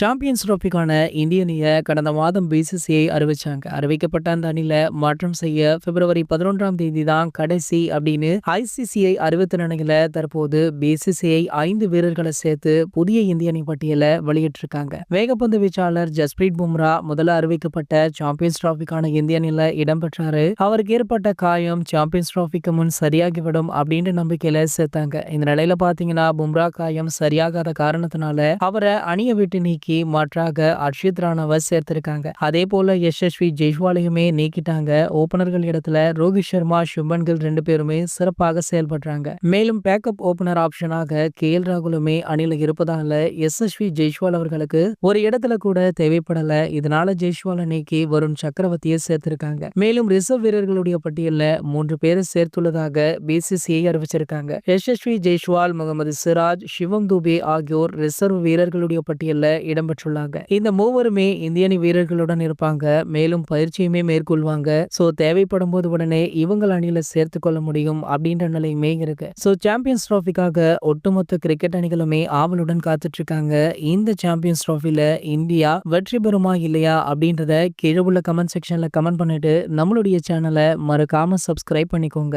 Champions ட்ரோஃபிக்கான இந்திய அணியை கடந்த மாதம் பிசிசிஐ அறிவிச்சாங்க. அறிவிக்கப்பட்ட அந்த அணியில மாற்றம் செய்ய பிப்ரவரி பதினொன்றாம் தேதி தான் கடைசி அப்படின்னு ஐசிசிஐ அறிவித்த நிலையில தற்போது பிசிசிஐ ஐந்து வீரர்களை சேர்த்து புதிய இந்திய அணி பட்டியலை வெளியிட்டிருக்காங்க. வேகப்பந்து வீச்சாளர் ஜஸ்பிரீத் பும்ரா முதல்ல அறிவிக்கப்பட்ட சாம்பியன்ஸ் டிராஃபிக்கான இந்திய அணியில இடம்பெற்றாரு அவருக்கு ஏற்பட்ட காயம் சாம்பியன்ஸ் டிராஃபிக்கு முன் சரியாகிவிடும் அப்படின்ற நம்பிக்கையில சேர்த்தாங்க. இந்த நிலையில பாத்தீங்கன்னா பும்ரா காயம் சரியாகாத காரணத்தினால அவரை அணியை விட்டு நீக்கி மாற்றாக அர்ஷித் ராணாவை சேர்த்திருக்காங்க. அதே போல யசஸ்வி ஜெய்ஷ்வாலையுமே நீக்கிட்டாங்க. ஓபனர்கள் இடத்துல ரோஹித் சர்மா சுப்மன் கில் ரெண்டு பேருமே சிறப்பாக செயல்படுறாங்க. மேலும் பேக்கப் ஓபனர் ஆப்ஷனாக கே எல் ராகுலுமே அணியில் இருப்பதால எஸ்எஸ்வி ஜெய்ஸ்வால் அவர்களுக்கு ஒரு இடத்துல கூட தேவைப்படல. இதனால ஜெய்ஸ்வாலை நீக்கி வருண் சக்கரவர்த்தியை சேர்த்திருக்காங்க. மேலும் ரிசர்வ் வீரர்களுடைய பட்டியலில் மூன்று பேரை சேர்த்துள்ளதாக பிசிசிஐ அறிவிச்சிருக்காங்க. யசஸ்வி ஜெய்ஸ்வால் முகமது சிராஜ் சிவம் துபே ஆகியோர் ரிசர்வ் வீரர்களுடைய பட்டியலில் இடம்பெற்றுள்ளாங்க இந்த மூவருமே இந்திய அணி வீரர்களுடன் இருப்பாங்க. மேலும் பயிற்சியுமே மேற்கொள்வாங்க. சோ தேவைப்படும் போது உடனே இவங்க அணியில சேர்த்து கொள்ள முடியும் அப்படின்ற நிலையுமே இருக்கு. சோ சாம்பியன்ஸ் டிராஃபிக்காக ஒட்டுமொத்த கிரிக்கெட் அணிகளுமே ஆவலுடன் காத்துட்டு இருக்காங்க இந்த சாம்பியன்ஸ் டிராஃபில இந்தியா வெற்றி பெறுமா இல்லையா அப்படின்றத கீழே உள்ள கமெண்ட் செக்ஷன்ல கமெண்ட் பண்ணிட்டு நம்மளுடைய சேனலை மறக்காம சப்ஸ்கிரைப் பண்ணிக்கோங்க.